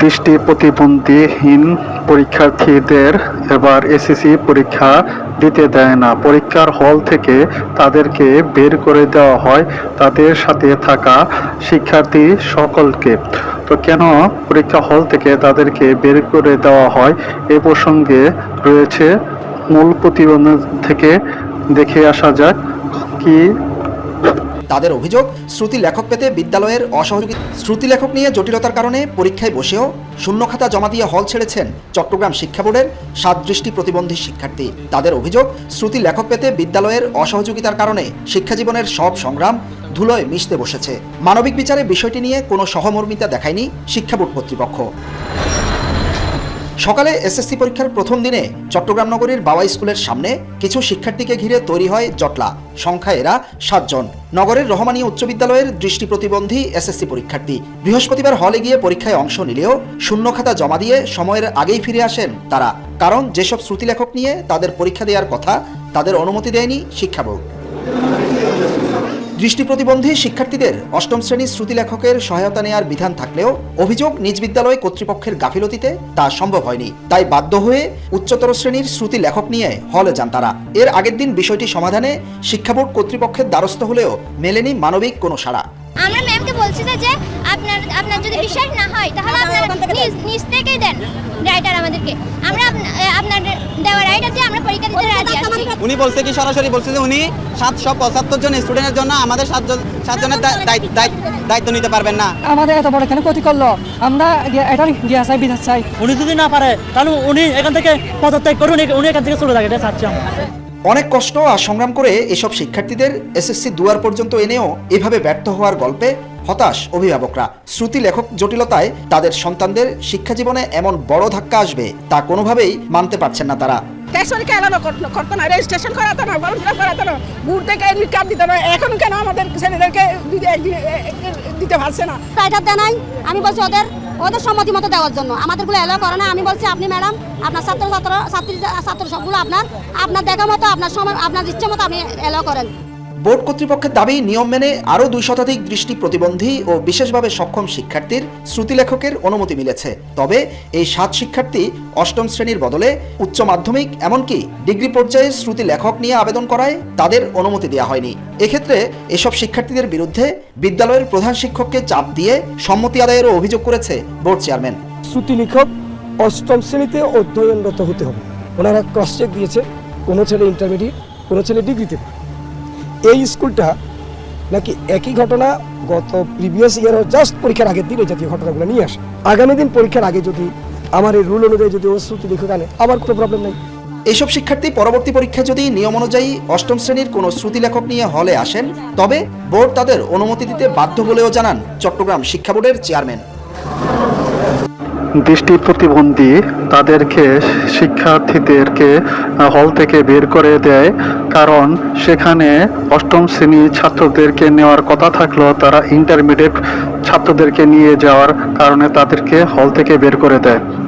দৃষ্টি প্রতিবন্ধীহীন পরীক্ষার্থীদের এবার এসএসসি পরীক্ষা দিতে দেয় না। পরীক্ষার হল থেকে তাদেরকে বের করে দেওয়া হয়, তাদের সাথে থাকা শিক্ষার্থী সকলকে। তো কেন পরীক্ষা হল থেকে তাদেরকে বের করে দেওয়া হয়? এ প্রসঙ্গে রয়েছে মূল প্রতিবন্ধ থেকে দেখে আসা যাক, কি তাদের অভিযোগ, শ্রুতি লেখক পেতে বিদ্যালয়ের অসহযোগী শ্রুতি লেখক নিয়ে জটিলতার কারণে পরীক্ষায় বসেও শূন্য খাতা জমা দিয়ে হল ছেড়েছেন চট্টগ্রাম শিক্ষা বোর্ডের সাত দৃষ্টি প্রতিবন্ধী শিক্ষার্থী। তাদের অভিযোগ, শ্রুতি লেখক পেতে বিদ্যালয়ের অসহযোগিতার কারণে শিক্ষাজীবনের সব সংগ্রাম ধুলোয় মিশতে বসেছে। মানবিক বিচারে বিষয়টি নিয়ে কোনো সহমর্মিতা দেখায়নি শিক্ষা বোর্ড কর্তৃপক্ষ। সকালে এসএসসি পরীক্ষার প্রথম দিনে চট্টগ্রাম নগরীর বাবা স্কুলের সামনে কিছু শিক্ষার্থীকে ঘিরে তৈরি হয় জটলা। সংখ্যা এরা সাতজন। নগরের রহমানী উচ্চ বিদ্যালয়ের দৃষ্টি প্রতিবন্ধী এসএসসি পরীক্ষার্থী। বৃহস্পতিবার হলে গিয়ে পরীক্ষায় অংশ নিলেও শূন্য খাতা জমা দিয়ে সময়ের আগেই ফিরে আসেন তারা। কারণ যেসব শ্রুতিলেখক নিয়ে তাদের পরীক্ষা দেওয়ার কথা তাদের অনুমতি দেয়নি শিক্ষা বোর্ড দৃষ্টি প্রতিবন্ধী শিক্ষার্থীদের অষ্টম শ্রেণির শ্রুতি লেখকের সহায়তা নেয়ার বিধান থাকলেও অভিযোগ নিজ বিদ্যালয় কর্তৃপক্ষের গাফিলতিতে তা সম্ভব হয়নি। তাই বাধ্য হয়ে উচ্চতর শ্রেণির শ্রুতি লেখক নিয়ে হলে যান তারা। এর আগের দিন বিষয়টি সমাধানে শিক্ষা বোর্ড কর্তৃপক্ষের দ্বারস্থ হলেও মেলেনি মানবিক কোনো সাড়া। আমরা ম্যামকে বলছি যে আপনার আপনার যদি বিশ্বাস না হয় তাহলে আপনারা নিজ নিজ থেকেই দেন। রাইটার আমাদেরকে। আমরা আপনার দেওয়া রাইটার দিয়ে আমরা পরীক্ষা দিতে উনি বলছে কি সরাসরি বলছে যে উনি সাতশো পঁচাত্তর জন স্টুডেন্টের জন্য আমাদের সাতজন সাতজনের দায়িত্ব দায়িত্ব- দায়িত্ব নিতে পারবেন না। আমাদের এত বড় কেন ক্ষতি করল? আমরা এটা গিয়া চাই বিধান চাই। উনি যদি না পারে তাহলে উনি এখান থেকে পদত্যাগ করুন উনি এখান থেকে চলে যাবে এটা চাচ্ছি আমরা। অনেক কষ্ট আর সংগ্রাম করে এসব শিক্ষার্থীদের এসএসসি দুয়ার পর্যন্ত এনেও এভাবে ব্যর্থ হওয়ার গল্পে হতাশ অভিভাবকরা। শ্রুতি লেখক জটিলতায় তাদের সন্তানদের শিক্ষা জীবনে এমন বড় ধাক্কা আসবে তা কোনোভাবেই মানতে পারছেন না তারা। পরীক্ষা এলানো? করতো না রেজিস্ট্রেশন করাতো না ফর্ম ফিল করাতো না। বুট থেকে এডমিট কার্ড দিতে না এখন কেন আমাদের ছেলেদেরকে দিতে- পারছে না? রাইটার দেয় নাই আমি বলছি ওদের ওদের সম্মতি মতো দেওয়ার জন্য। আমাদেরগুলো এলাও করে না। আমি বলছি আপনি ম্যাডাম আপনার ছাত্র ছাত্র ছাত্রী ছাত্র সবগুলো আপনার। আপনার দেখা মতো, আপনার সময় আপনার ইচ্ছে মতো আপনি এলাও করেন। বোর্ড কর্তৃপক্ষের দাবি, নিয়ম মেনে আরও দুই শতাধিক দৃষ্টি প্রতিবন্ধী ও বিশেষভাবে সক্ষম শিক্ষার্থীর শ্রুতিলেখকের অনুমতি মিলেছে। তবে এই সাত শিক্ষার্থী অষ্টম শ্রেণির বদলে উচ্চ মাধ্যমিক, এমনকি ডিগ্রি পর্যায়ে শ্রুতি লেখক নিয়ে আবেদন করায় তাদের অনুমতি দেওয়া হয়নি। এক্ষেত্রে এসব শিক্ষার্থীদের বিরুদ্ধে বিদ্যালয়ের প্রধান শিক্ষককে চাপ দিয়ে সম্মতি আদায়েরও অভিযোগ করেছে বোর্ড চেয়ারম্যান। শ্রুতি লেখক অষ্টম শ্রেণীতে অধ্যয়নরত হতে হবে। ওনারা ক্রস চেক দিয়েছে, কোনো ছেলে ইন্টারমিডিয়েট কোনো ছেলে ডিগ্রিতে। এই স্কুলটা নাকি একই ঘটনা গত প্রিভিয়াস ইয়ার জাস্ট পরীক্ষার আগের দিন এই জাতীয় ঘটনাগুলো নিয়ে আসে। আগামী দিন পরীক্ষার আগে যদি আমার এই রুল অনুযায়ী যদি শ্রুতি লেখক আনে, আমার কোনো প্রবলেম নেই। এসব শিক্ষার্থী পরবর্তী পরীক্ষায় যদি নিয়ম অনুযায়ী অষ্টম শ্রেণির কোনো শ্রুতি লেখক নিয়ে হলে আসেন, তবে বোর্ড তাদের অনুমতি দিতে বাধ্য বলেও জানান চট্টগ্রাম শিক্ষা বোর্ডের চেয়ারম্যান দৃষ্টি প্রতিবন্ধী তাদেরকে শিক্ষার্থীদেরকে হল থেকে বের করে দেয়। কারণ সেখানে অষ্টম শ্রেণি ছাত্রদেরকে নেওয়ার কথা থাকলেও তারা ইন্টারমিডিয়েট ছাত্রদেরকে নিয়ে যাওয়ার কারণে তাদেরকে হল থেকে বের করে দেয়।